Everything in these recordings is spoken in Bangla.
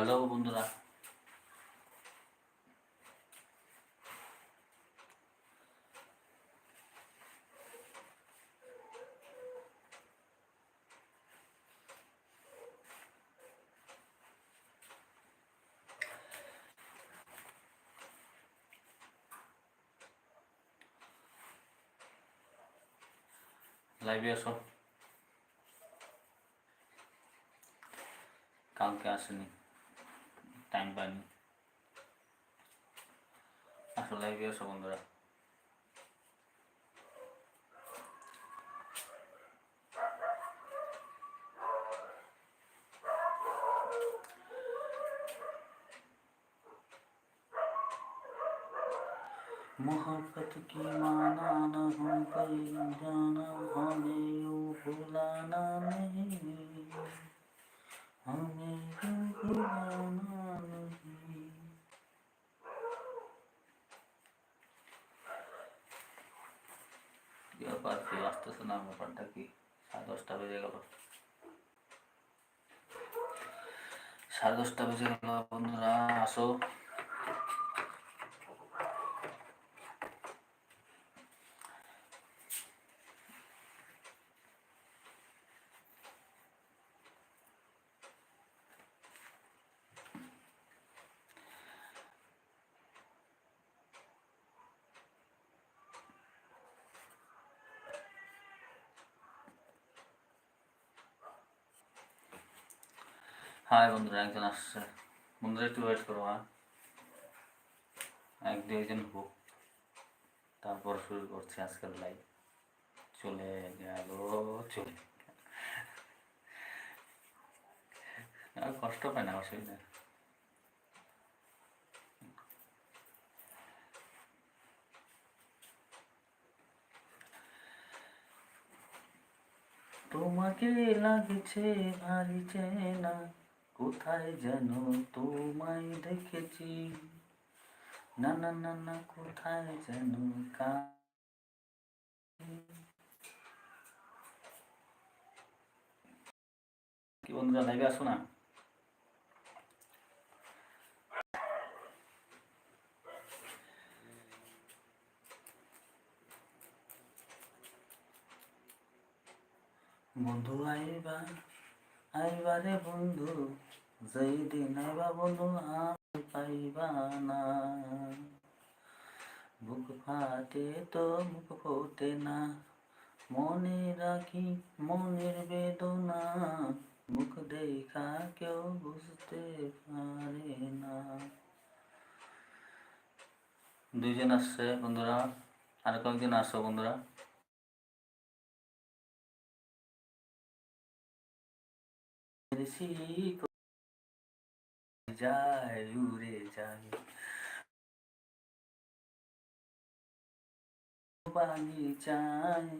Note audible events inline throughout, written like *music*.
হ্যালো বন্ধুরা লাইভে আসো কালকে আসেনি আসো লাইভে আসো বন্ধুরা मोहब्बत की माना न हम पर जाना हमें यूं भुलाना नहीं ব্যাপারটা কি? সাড়ে দশটা বেজে গেল। সাড়ে দশটা বেজে গেল বন্ধুরা আসো। হাই বন্ধুরা, একজন আসছে। বন্ধুরা, একটু ওয়েট করো হ্যাঁ? এক দুইজন হোক। তারপর শুরু করছি আজকের লাইভ চলে গেল, চলে কষ্ট পায় না, অসুবিধা। তোমাকে লাগছে, ভারী চেনা। কোথায় যেন তোমায় দেখেছি? না না না না, কোথায় যেন কা কি বন্ধুরা লাইভে আসো না? বন্ধু আইবা আইবা রে বন্ধু যেই আইবা বন্ধু আর পাইবা না। বুক ফাটে তো মুখ ফোটে না, মনে রাখি মনের বেদনা। মুখ দেখা কেউ বুঝতে পারে না। দুইজন আসছে বন্ধুরা, আর কয়েকজন আসছো বন্ধুরা। যায় উড়ে যায় বাগিচায়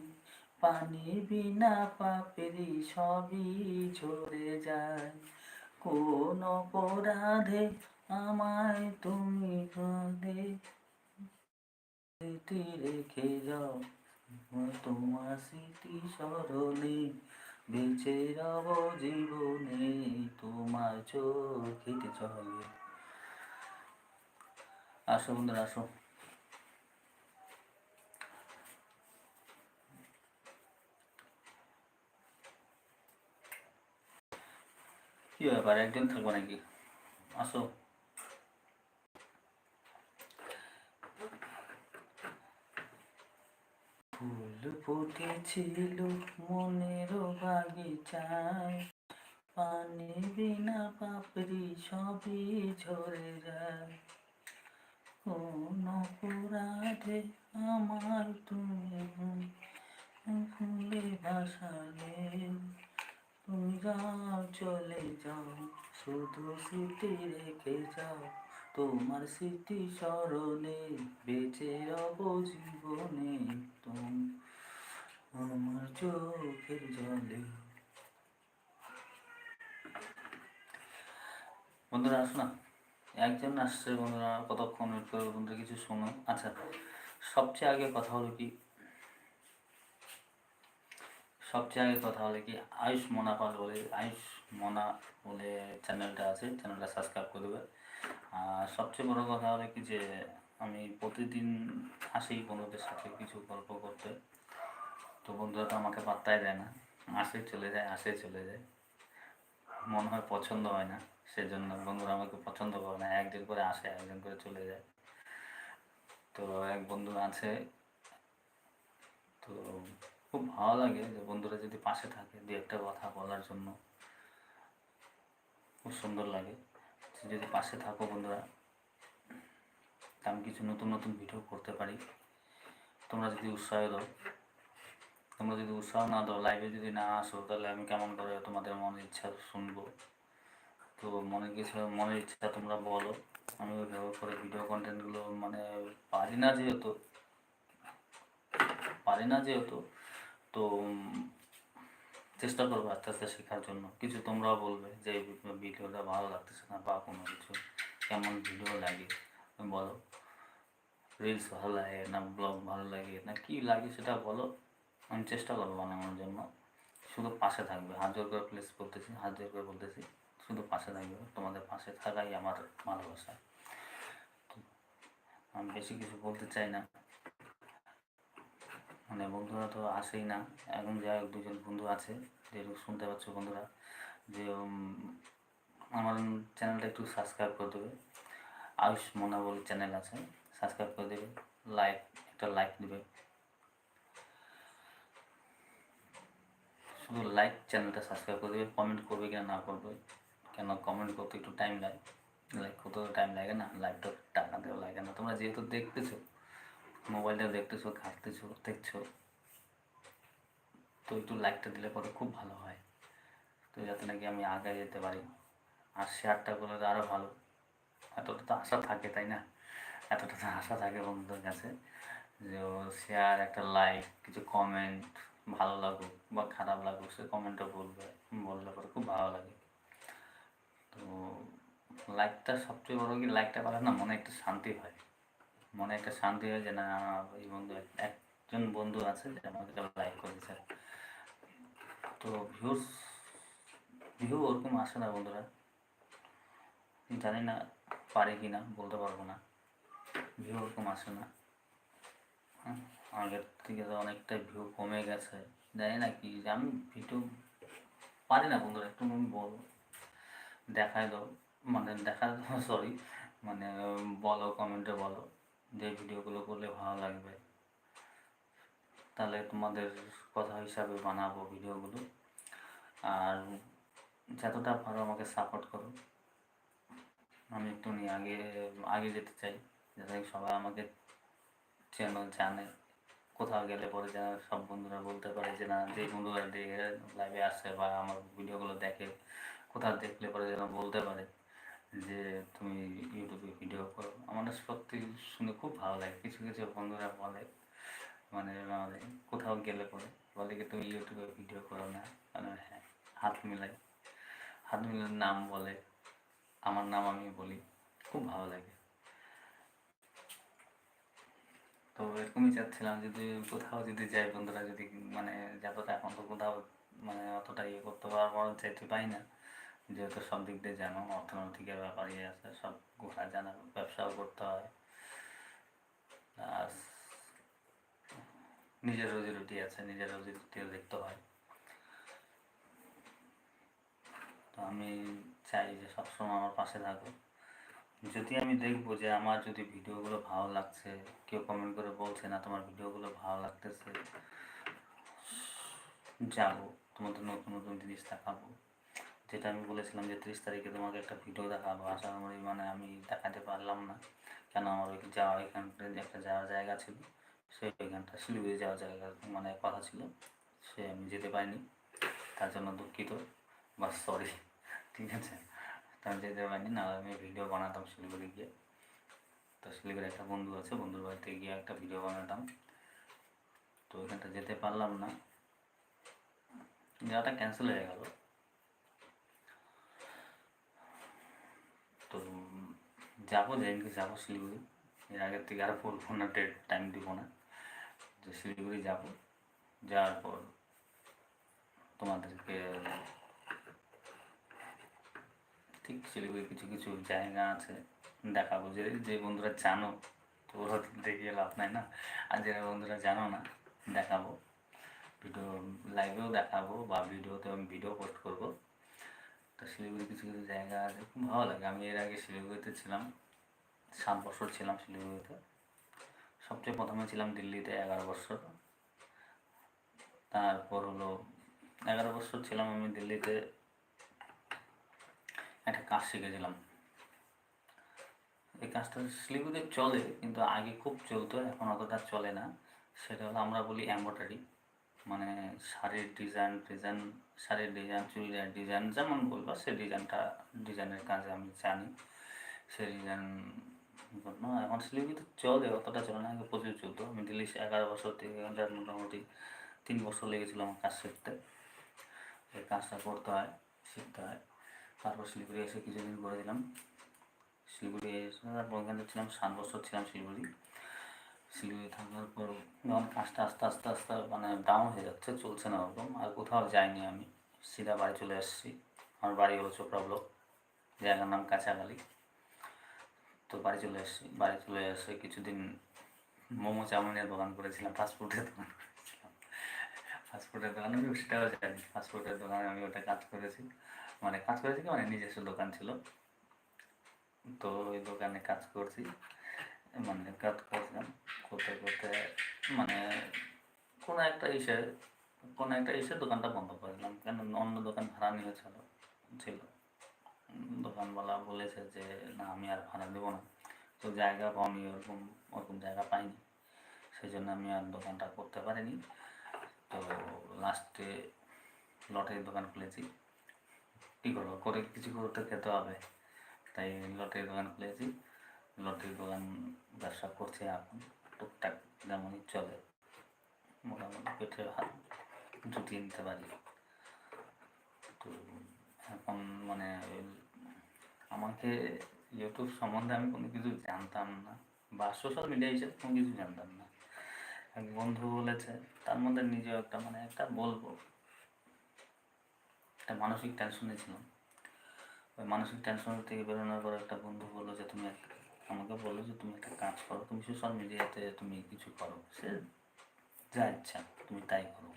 পানি বিনা পাপড়ি সবই ঝরে যায়। কোন অপরাধে আমায় তুমি কাঁদে রেখে যাও, তোমার স্মৃতি স্মরণে বেঁচে রব জীবনে তোমার চোখেতে চলে। আসো বন্ধুরা, আসো। কি ব্যাপার, একজন থাকব নাকি? আসো। ফুল ফুটেছিল মনের বাগিচায়। পানি বিনা পাপড়ি সবই ঝরে যায়। কোন অপরাধে আমার তুমি ফুলে ভাসালে, তুমি যাও চলে যাও, শুধু স্মৃতি রেখে যাও। তোমার স্মৃতি স্মরণে বেঁচে রব জীবনে, তুমি আমার চোখের জলে। বন্ধুরা আসো না একজন আসছে, বন্ধুরা, কতক্ষণ ওয়েট করবে বন্ধুরা, কিছু শোনো। আচ্ছা সবচেয়ে আগে কথা হলো কি? সবচেয়ে আগে কথা হলো কি? আয়ুষ মোনাপাল বলে, আয়ুষ মনা বলে চ্যানেলটা আছে চ্যানেলটা সাবস্ক্রাইব করে দেবে। আর সবচেয়ে বড় কথা হলো কি যে, আমি প্রতিদিন আসি বন্ধুদের সাথে কিছু গল্প করতে। তো বন্ধুরা তো আমাকে পাত্তাই দেয় না। আসে, চলে যায়, আসে, চলে যায়। মনে হয় পছন্দ হয় না, সেজন্য বন্ধুরা আমাকে পছন্দ করে না। একদিন করে আসে একদিন করে চলে যায়। তো এক বন্ধু আছে, তো খুব ভালো লাগে যে বন্ধুরা যদি পাশে থাকে দু একটা কথা বলার জন্য। খুব সুন্দর লাগে। যদি পাশে থাকো বন্ধুরা, তা আমি কিছু নতুন নতুন ভিডিও করতে পারি। তোমরা যদি উৎসাহ দাও। তোমরা যদি উৎসাহ না দাও লাইভে যদি না আসো, তাহলে আমি কেমন করে তোমাদের মনের ইচ্ছা শুনব? তো মনে কিছু, মনের ইচ্ছা তোমরা বলো। আমি ওইভাবে করে ভিডিও কন্টেন্টগুলো মানে পারি না যেহেতু, পারি না যেহেতু, তো চেষ্টা করব আস্তে আস্তে শেখার জন্য। কিছু তোমরাও বলবে যে ভিডিওটা ভালো লাগতেছে না বা কোনো কিছু কেমন ভিডিও লাগে, বলো। রিলস ভালো লাগে না ব্লগ ভালো লাগে না, কি লাগে সেটা বলো। আমি চেষ্টা করব বানানোর জন্য। শুধু পাশে থাকবে। হাত জোর করে প্লেস বলতেছি, হাত জোর করে বলতেছি, শুধু পাশে থাকবে। তোমাদের পাশে থাকাই আমার ভালোবাসা। আমি বেশি কিছু বলতে চাই না। মানে বন্ধুরা তো আসেই না। এখন যাই হোক, দুজন বন্ধু আছে। যেটুকু শুনতে পাচ্ছ বন্ধুরা যে আমার চ্যানেলটা একটু সাবস্ক্রাইব করে দেবে। আয়ুষ মোনা বলে চ্যানেল আছে। সাবস্ক্রাইব করে দেবে। লাইক একটা লাইক দেবে। শুধু লাইক চ্যানেলটা সাবস্ক্রাইব করে দেবে কমেন্ট করবে কিনা না করবে, কেন কমেন্ট করতে একটু টাইম লাগে। লাইক করতে টাইম লাগে না লাইকটা টাকা দেওয়া লাগে না। তোমরা যেহেতু দেখতেছো মোবাইলটা দেখতেছো, ঘাটতেছো, দেখছ, তো একটু লাইকটা দিলে পরে খুব ভালো হয়। তো যাতে নাকি আমি আগে যেতে পারি। আর শেয়ারটা করলে তো আরও ভালো। এতটা তো আশা থাকে, তাই না? এতটা তো আশা থাকে বন্ধুদের কাছে যে শেয়ার একটা লাইক কিছু কমেন্ট ভালো লাগুক বা খারাপ লাগুক সে কমেন্টও বলবে বললে পরে খুব ভালো লাগে। তো লাইকটা সবচেয়ে বড় কি লাইকটা পারে না মনে একটা শান্তি হয়। মনে একটা শান্তি হয় যে না এই বন্ধু একজন বন্ধু আছে যে আমাকে লাইক করেছে। তো ভিউস ভিউ ওরকম আসে না বন্ধুরা। জানি না পারি কি না বলতে পারব না। ভিউ ওরকম আসে না। হ্যাঁ, আগের থেকে তো অনেকটা ভিউ কমে গেছে। জানি না কি, আমি ভিডিও পারি না বন্ধুরা, একটু আমি বলো, দেখায় দাও। মানে দেখা সরি *laughs* মানে বলো কমেন্টে বলো যে ভিডিওগুলো করলে ভালো লাগবে। তাহলে তোমাদের কথা হিসাবে বানাবো ভিডিওগুলো আর যতটা পারো আমাকে সাপোর্ট করো। আমি একটু আগে আগে যেতে চাই, যাতে সবাই আমাকে চেনো জানে। কোথাও গেলে পরে যেন সব বন্ধুরা বলতে পারে যে, না যে বন্ধুরা লাইভে আসে বা আমার ভিডিওগুলো দেখে, কোথাও দেখলে পরে যেন বলতে পারে যে, তুমি ইউটিউবে ভিডিও করো। আমার সত্যি শুনে খুব ভালো লাগে। কিছু কিছু বন্ধুরা বলে মানে মানে কোথাও গেলে পরে বলে কি, তুমি ইউটিউবে ভিডিও করো না? মানে হ্যাঁ হাত মিলাই, হাত মিলার নাম বলে, আমার নাম আমি বলি, খুব ভালো লাগে। তো এরকমই চাচ্ছিলাম যদি কোথাও যদি যাই বন্ধুরা, যদি মানে যতটা এখন তো কোথাও মানে অতটা ইয়ে করতে পারব যেতে পাই না, যেহেতু সব দিক দিয়ে জানো, অর্থনৈতিকের ব্যাপার ইয়ে আছে, সব গোটা জানা, ব্যবসাও করতে হয়। আর নিজের রুজি রুটি আছে, নিজের রুজি রুটিও দেখতে হয়। তো আমি চাই যে সবসময় আমার পাশে থাকো যদি আমি দেখব যে আমার যদি ভিডিওগুলো ভালো লাগছে, কেউ কমেন্ট করে বলছে না তোমার ভিডিওগুলো ভালো লাগতেছে, যাব, তোমাদের নতুন নতুন জিনিস দেখাবো। যেটা আমি বলেছিলাম যে ত্রিশ তারিখে তোমাকে একটা ভিডিও দেখাবো, আশা করি মানে আমি দেখাতে পারলাম না। কেন আমার ওই যাওয়া ওইখানটা যে একটা যাওয়ার জায়গা ছিল, সেই ওইখানটা শিলিগুড়ি যাওয়ার জায়গা মানে কথা ছিল, সে আমি যেতে পারিনি, তার জন্য দুঃখিত বা সরি ঠিক আছে। তার যেতে পারিনি, না আমি ভিডিও বানাতাম শিলিগুড়ি গিয়ে। তো শিলিগুড়ি একটা বন্ধু আছে, বন্ধুর বাড়িতে গিয়ে একটা ভিডিও বানাতাম। তো ওইখানটা যেতে পারলাম না। যাওয়াটা ক্যান্সেল হয়ে গেল। তো যাব, যেদিনকে যাব শিলিগুড়ি, এর আগের থেকে আর বলব না ডেট টাইম দিব না। যে শিলিগুড়ি যাব, যাওয়ার পর তোমাদেরকে ঠিক শিলিগুড়ি কিছু কিছু জায়গা আছে, দেখাবো। যে যে বন্ধুরা জানো, তো ওরা দেখিয়ে লাভ নাই না। আর যারা বন্ধুরা জানো না, দেখাবো। ভিডিও লাইভেও দেখাবো বা ভিডিওতে আমি ভিডিও পোস্ট করব। তো শিলিগুড়ি কিছু কিছু জায়গা আছে, খুব ভালো লাগে। আমি এর আগে শিলিগুড়িতে ছিলাম, সাত বছর ছিলাম শিলিগুড়িতে। সবচেয়ে প্রথমে ছিলাম দিল্লিতে এগারো বছর। তারপর হলো, এগারো বছর ছিলাম আমি দিল্লিতে। একটা কাজ শিখেছিলাম। এই কাজটা শিলিগুড়িতে চলে, কিন্তু আগে খুব চলতো, এখন অতটা চলে না। সেটা হলো আমরা বলি এম্ব্রয়ডারি মানে শাড়ির ডিজাইন ডিজাইন শাড়ির ডিজাইন চুড়িদার ডিজাইন যেমন বলবা, সেই ডিজাইনটা ডিজাইনের কাজে আমি জানি। সেই ডিজাইন জন্য এখন শিলিগুড়িতে চলে, অতটা চলে না, আগে প্রচুর চলতো। আমি দিল্লি এগারো বছর থেকে মোটামুটি তিন বছর লেগেছিল আমার কাজ শিখতে। এই কাজটা করতে হয়, শিখতে হয়। তারপর শিলিগুড়ি এসে কিছুদিন করে দিলাম। শিলিগুড়ি এসে তারপর ওখানে ছিলাম সাত বছর ছিলাম শিলিগুড়ি। শিলিগুড়ি থাকার পর কাজটা আস্তে আস্তে আস্তে মানে ডাউন হয়ে যাচ্ছে, চলছে না ওরকম। আর কোথাও যাইনি আমি। সিধা বাড়ি চলে এসেছি। আমার বাড়ি হলো চোপড়া ব্লক। জায়গার নাম কাঁচাগালি তো বাড়ি চলে এসেছি। বাড়ি চলে এসে কিছুদিন মোমো চাউমিনের দোকান করেছিলাম ফাস্টফুডের দোকান করেছিলাম। ফাস্টফুডের দোকানে আমি সেটাও জানি। ফাস্টফুডের দোকানে আমি ওটা কাজ করেছি। মানে কাজ করেছি মানে নিজস্ব দোকান ছিল। তো ওই দোকানে কাজ করছি মানে কাজ করেছিলাম। করতে করতে মানে কোনো একটা ইসে, কোনো একটা ইসে দোকানটা বন্ধ করে দিলাম। কেন অন্য দোকান ভাড়া নিয়েছিল ছিল দোকানওয়ালা বলেছে যে, না, আমি আর ভাড়া দেবো না। তো জায়গা পাইনি ওরকম ওরকম জায়গা পাইনি। সেই জন্য আমি আর দোকানটা করতে পারিনি। তো লাস্টে লটারির দোকান খুলেছি। কী করব, করে কিছু করতে খেতে হবে। তাই লটারির দোকান খুলেছি। লটারির দোকান ব্যবসা করছি এখন, টুকটাক যেমনই চলে। মোটামুটি পেটে হাত জুটিয়ে নিতে পারি। তো এখন মানে আমাকে ইউটিউব সম্বন্ধে আমি কোনো কিছু জানতাম না, বা সোশ্যাল মিডিয়া হিসেবে কোনো কিছু জানতাম না। এক বন্ধু বলেছে, তার মধ্যে নিজেও একটা মানে একটা বলব একটা মানসিক টেনশনে ছিলাম ওই মানসিক টেনশন থেকে বেরোনোর পর একটা বন্ধু বলল যে, তুমি আমাকে বলল যে, তুমি একটা কাজ করো, তুমি সোশ্যাল মিডিয়াতে তুমি কিছু করো। সে যা ইচ্ছা, তুমি তাই করো।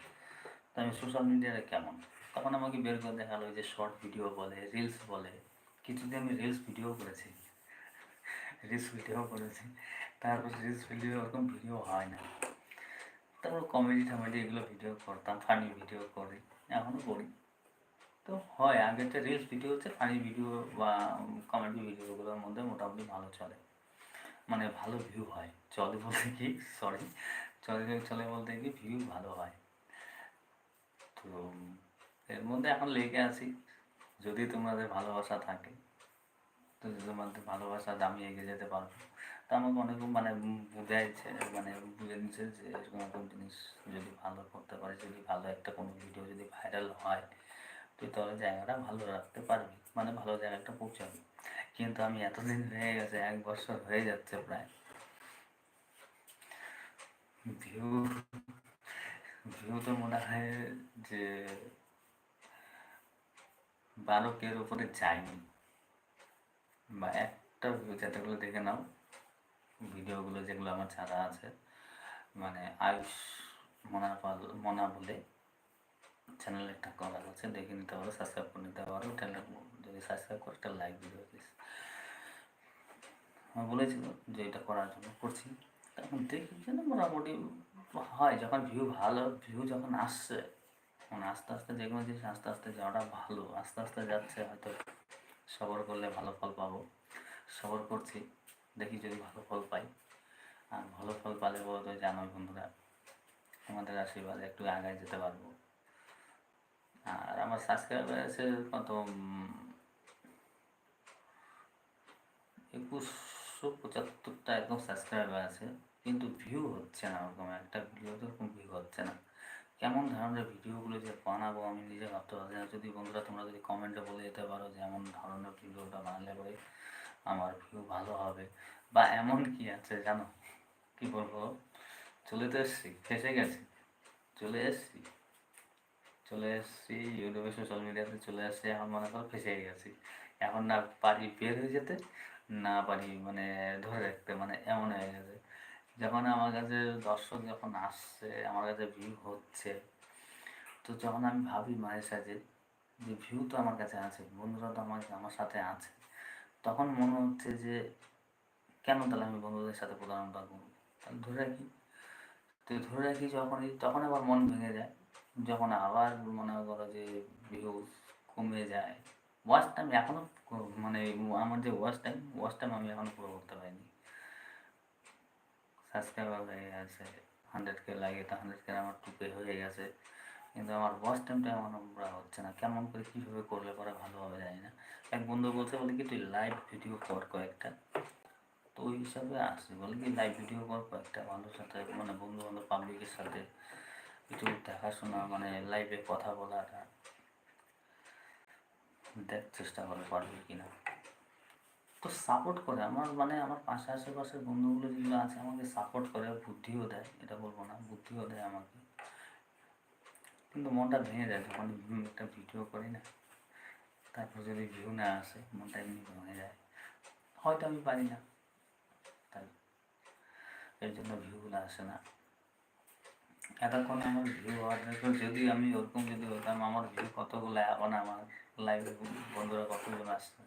তো আমি সোশ্যাল মিডিয়াতে কেমন? তখন আমাকে বের করে দেখাল যে শর্ট ভিডিও বলে রিলস বলে। কিছুদিন আমি রিলস ভিডিও করেছি। রিলস ভিডিও করেছি। তারপর রিলস ভিডিও ওরকম ভিডিও হয় না। তারপর কমেডি টমেডি এগুলো ভিডিও করতাম ফানি ভিডিও করি। এখনও করি। তো হয় আগেতে রিলস ভিডিও হচ্ছে ফানি ভিডিও বা কমেডি ভিডিওগুলোর মধ্যে মোটামুটি ভালো চলে। মানে ভালো ভিউ হয়। চলে বলতে কি? সরি চলে চলে বলতে কি? ভিউ ভালো হয়। তো এর মধ্যে এখন লেগে আছি। যদি তোমাদের ভালোবাসা থাকে, তো যদি তোমাদের ভালোবাসা দামি এগিয়ে যেতে পারব তা আমাকে অনেক মানে বুঝাইছে মানে বুঝে নিচ্ছে যে এরকম এরকম জিনিস যদি ভালো করতে পারে, যদি ভালো একটা কোনো ভিডিও যদি ভাইরাল হয় তুই তাহলে জায়গাটা ভালো রাখতে পারবি মানে ভালো জায়গাটা পৌঁছাবি। কিন্তু আমি এতদিন হয়ে গেছে, এক বছর হয়ে যাচ্ছে প্রায়। ভিউ ভিউ তো মনে হয় যে বারো কের উপরে যায়নি। বা একটা ভিউ যেটাগুলো দেখে নাও, ভিডিওগুলো যেগুলো আমার ছাড়া আছে মানে আয়ুষ মনা মনা বলে। চ্যানেল একটা করা আছে, দেখে নিতে পারো সাবস্ক্রাইব করে নিতে পারো যদি সাবস্ক্রাইব করে, একটা লাইক ভিডিও প্লিজ আমি বলেছিল যে এটা করার জন্য করছি। তখন দেখি যে না মোটামুটি হয়, যখন ভিউ ভালো ভিউ যখন আসছে মানে আস্তে আস্তে যে কোনো জিনিস আস্তে আস্তে যাওয়াটা ভালো। আস্তে আস্তে যাচ্ছে, হয়তো সবর করলে ভালো ফল পাবো। সবর করছি, দেখি যদি ভালো ফল পাই। আর ভালো ফল পালে বলো তো জানোই বন্ধুরা আমাদের আশীর্বাদে একটু আগায় যেতে পারব। আর আমার সাবস্ক্রাইবার আছে কত একুশশো পঁচাত্তরটা একদম সাবস্ক্রাইবার আছে। কিন্তু ভিউ হচ্ছে না ওরকম, একটা ভিডিওতে ওরকম ভিউ হচ্ছে না। কেমন ধরনের ভিডিওগুলো যে বানাবো আমি নিজে ভাবতে পারছি না। যদি বন্ধুরা, তোমরা যদি কমেন্টে বলে যেতে পারো যে এমন ধরনের ভিডিওটা বানালে পরে আমার ভিউ ভালো হবে। বা এমন কি আছে জানো? কি বলব? চলে তো এসছি, ফেসে গেছি, চলে এসছি। চলে এসেছি ইউটিউবে সোশ্যাল মিডিয়াতে চলে এসছি, এখন মনে করো ফেসে গেছি। এখন না পারি বের হয়ে যেতে, না পারি মানে ধরে রাখতে মানে এমন হয়ে গেছে। যখন আমার কাছে দর্শক যখন আসছে, আমার কাছে ভিউ হচ্ছে, তো যখন আমি ভাবি মায়ের সাথে যে ভিউ তো আমার কাছে আছে, বন্ধুরা তো আমার আমার সাথে আছে, তখন মনে হচ্ছে যে কেন তাহলে আমি বন্ধুদের সাথে প্রতারণা করব? ধরে রাখি। তো ধরে রাখি যখনই, তখন আবার মন ভেঙে যায়। যখন আবার মনে করো যে ভিউজ কমে যায় ওয়াচ টাইম এখনও মানে আমার যে ওয়াচ টাইম ওয়াচ টাইম আমি এখনও পুরো করতে পারিনি। সাবস্ক্রাইবার হয়ে গেছে হান্ড্রেড কে লাগে তো হান্ড্রেড কে আমার টুপে হয়ে গেছে। কিন্তু আমার ওয়াচ টাইমটা এমন আমরা হচ্ছে না। কেমন করে কীভাবে করলে পরে ভালো হবে জানি না। এক বন্ধু বলছে, বলে কি তুই লাইভ ভিডিও কর কয়েকটা? তো ওই হিসাবে আসছে। বলে কি লাইভ ভিডিও কর কয়েকটা? মানুষের সাথে মানে বন্ধু বান্ধব পাবলিকের সাথে। একটু দেখাশোনা মানে লাইভে কথা বলাটা দেখ, চেষ্টা করে পারবে কিনা। তো সাপোর্ট করে, আমার মানে আমার পাশে আশেপাশের বন্ধুগুলো যেগুলো আছে, আমাকে সাপোর্ট করে, বুদ্ধিও দেয়, এটা বলব না, বুদ্ধিও দেয় আমাকে। কিন্তু মনটা ভেঙে যায় যখন একটা ভিডিও করি না, তারপর যদি ভিউ না আসে, মনটা এমনি ভেঙে যায়। হয়তো আমি পারি না, তাই। এর জন্য ভিউগুলো আসে না। এতক্ষণ আমার ভিউ হওয়ার যদি আমি ওরকম যদি হতাম, আমার ভিউ কতগুলো এখন আমার লাইভে বন্ধুরা কতজন আসছে?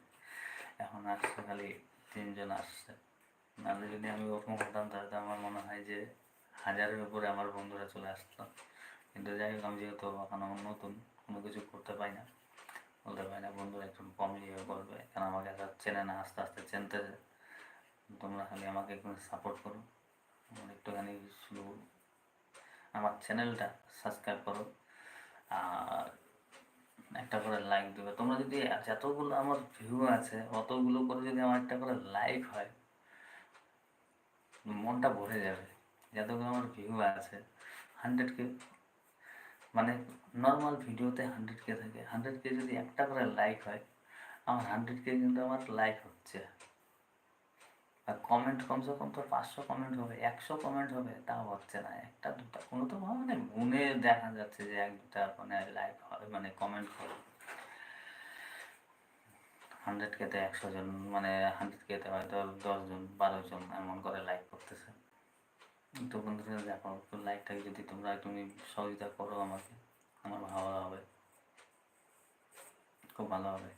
এখন আসছে খালি তিনজন আসছে। নাহলে যদি আমি ওরকম হতাম, তাহলে আমার মনে হয় যে হাজারের উপরে আমার বন্ধুরা চলে আসতো। কিন্তু যাই হোক, আমি যেহেতু এখন আমার নতুন, কোনো কিছু করতে পাই না। বলতে পারি না, বন্ধুরা একটু কমই ইয়ে করবে। কারণ আমাকে আর চেনে না, আস্তে আস্তে চিনতে তোমরা খালি আমাকে একটু সাপোর্ট করো। আমার একটুখানি শুধু আমার চ্যানেলটা সাবস্ক্রাইব করো। আর একটা করে লাইক দেবে। তোমরা যদি যতগুলো আমার ভিউ আছে, অতগুলো করে যদি আমার একটা করে লাইক হয়, মনটা ভরে যাবে। যতগুলো আমার ভিউ আছে হান্ড্রেড কে মানে নর্মাল ভিডিওতে হান্ড্রেড কে থাকে। হান্ড্রেড কে যদি একটা করে লাইক হয়, আমার হান্ড্রেড কে কিন্তু আমার লাইক হচ্ছে। আর কমেন্ট কমসে কম তো পাঁচশো কমেন্ট হবে, একশো কমেন্ট হবে, তাও হচ্ছে না। একটা, দুটা, কোনো তো মানে গুনে দেখা যাচ্ছে যে এক, দুটা মানে লাইক হবে মানে কমেন্ট হবে হান্ড্রেড কেতে একশো জন মানে হান্ড্রেড কেতে হয়তো দশজন বারো জন এমন করে লাইক করতেছে। তো বন্ধুরা, দেখো লাইকটাকে যদি তোমরা, তুমি সহযোগিতা করো আমাকে, আমার ভালো হবে। খুব ভালো হবে।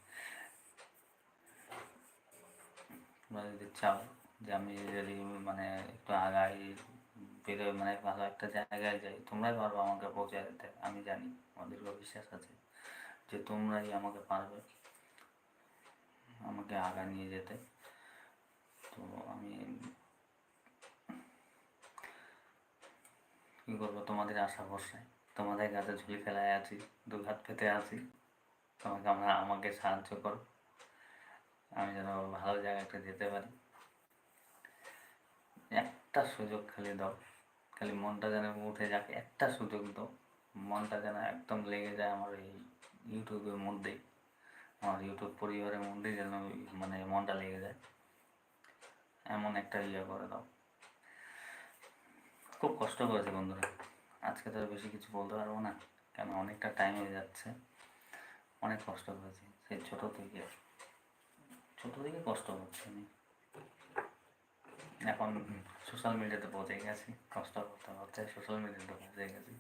তোমরা যদি চাও যে আমি যদি মানে একটু আগাই বেরোয় মানে ভালো একটা জায়গায় যাই, তোমরাই পারব আমাকে পৌঁছে দিতে, আমি জানি আমাদের বিশ্বাস আছে যে তোমরাই আমাকে পারবে আমাকে আগা নিয়ে যেতে। তো আমি কী করব, তোমাদের আশা ভরসায় তোমাদের কাছে ঝুলি ফেলায় আছি, দুঘাত পেতে আছি, তোমাকে আমরা, আমাকে সাহায্য করো, আমি যেন ভালো জায়গাটা যেতে পারি। একটা সুযোগ খালি দাও। খালি মনটা যেন উঠে যাক, একটা সুযোগ দাও। মনটা যেন একদম লেগে যায় আমার এই ইউটিউবের মধ্যেই। আমার ইউটিউব পরিবারের মধ্যেই যেন মানে মনটা লেগে যায়। এমন একটা ইয়ে করে দাও। খুব কষ্ট করেছে বন্ধুরা। আজকে তো বেশি কিছু বলতে পারব না, কেন অনেকটা টাইম হয়ে যাচ্ছে। অনেক কষ্ট করেছি সেই ছোটো থেকে। ছোটো থেকে কষ্ট করছি আমি। এখন সোশ্যাল মিডিয়াতে পৌঁছে গেছি কষ্ট করতে হচ্ছে সোশ্যাল মিডিয়াতে পৌঁছে গেছি।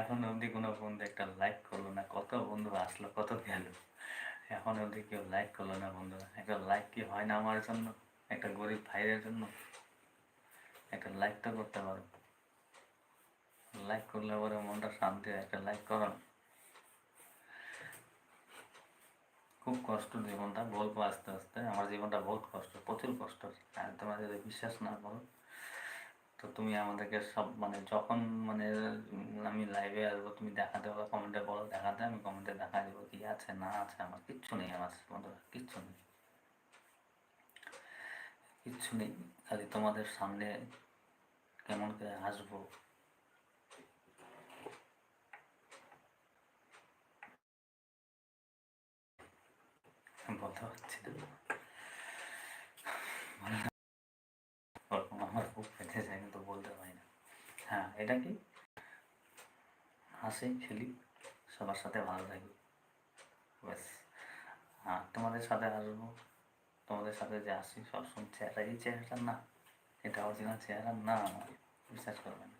এখন অবধি কোনো বন্ধু একটা লাইক করল না, কত বন্ধু আসলো, কত গেল। এখন অবধি কেউ লাইক করল না বন্ধুরা একটা লাইক কি হয় না আমার জন্য? একটা গরিব ভাইয়ের জন্য? একটা লাইক তো করতে পারো লাইক করলে পরে মনটা শান্তি হয়, একটা লাইক করো না খুব কষ্ট জীবনটা বলব আস্তে আস্তে। আমার জীবনটা বহুত কষ্ট, প্রচুর কষ্ট। আর তোমরা যদি বিশ্বাস না করো, তো তুমি আমাদেরকে সব মানে যখন মানে আমি লাইভে আসব, তুমি দেখাতে পারো কমেন্টে বলো, দেখাতে আমি কমেন্টে দেখা দেবো কি আছে, না আছে, আমার কিচ্ছু নেই আমার বন্ধুরা, কিচ্ছু নেই। কিচ্ছু নেই, খালি তোমাদের সামনে কেমন করে আসব বলতে পারছি না ওরকম আমার খুব পেতে যায় কিন্তু বলতে পারি না। হ্যাঁ এটা কি? হাসি, খেলি, সবার সাথে ভালো থাকি। ব্যাস। হ্যাঁ তোমাদের সাথে আসব তোমাদের সাথে যে আসি সবসময় চেহারা, এই চেহারাটা না, এটা অরিজিনাল চেহারা না আমার, বিশ্বাস করবে না।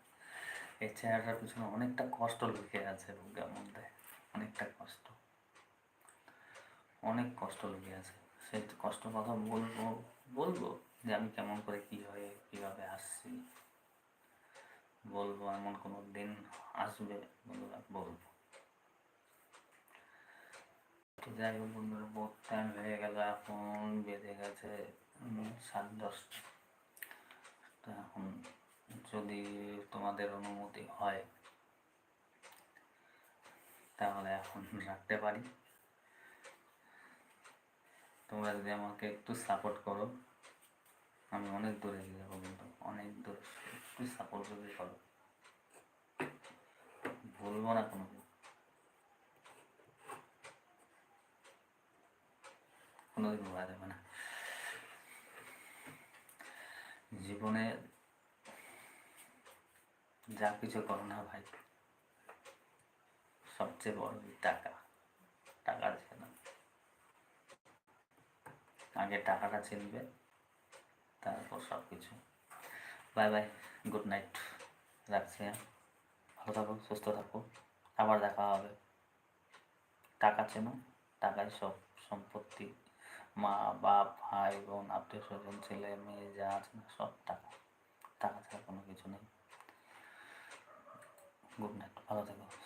এই চেহারাটার পিছনে অনেকটা কষ্ট লুকিয়ে আছে বুকের মধ্যে অনেকটা কষ্ট। অনেক কষ্ট লুকিয়ে আছে। সেই কষ্ট কথা বলব বলব যে আমি কেমন করে কী হয়ে কীভাবে আসছি। বলব এমন কোনো দিন আসবে বলব। যাই হোক বন্ধুরা, বহুত টাইম হয়ে গেল, এখন বেজে গেছে সাড়ে দশটা। এখন যদি তোমাদের অনুমতি হয়, তাহলে এখন রাখতে পারি। তোমরা যদি আমাকে একটু সাপোর্ট করো, আমি অনেক দূরে এগিয়ে যাব কিন্তু অনেক দূর। একটু সাপোর্ট যদি করো ভুলবো না কোনো কোনোদিন ভোলা যাবে না। জীবনে যা কিছু করো না ভাই, সবচেয়ে বড় টাকা। টাকা আগে টাকাটা চিনবে, তারপর সব কিছু বাই বাই, গুড নাইট, রাখছি হ্যাঁ। ভালো থাকো, সুস্থ থাকো, আবার দেখা হবে। টাকা চেনো টাকায় সব, সম্পত্তি। মা, বাপ, ভাই, বোন, আত্মীয় স্বজন, ছেলে, মেয়ে, যা আছে না, সব টাকা। টাকা ছাড়া কোনো কিছু নেই। গুড নাইট, ভালো থেকো।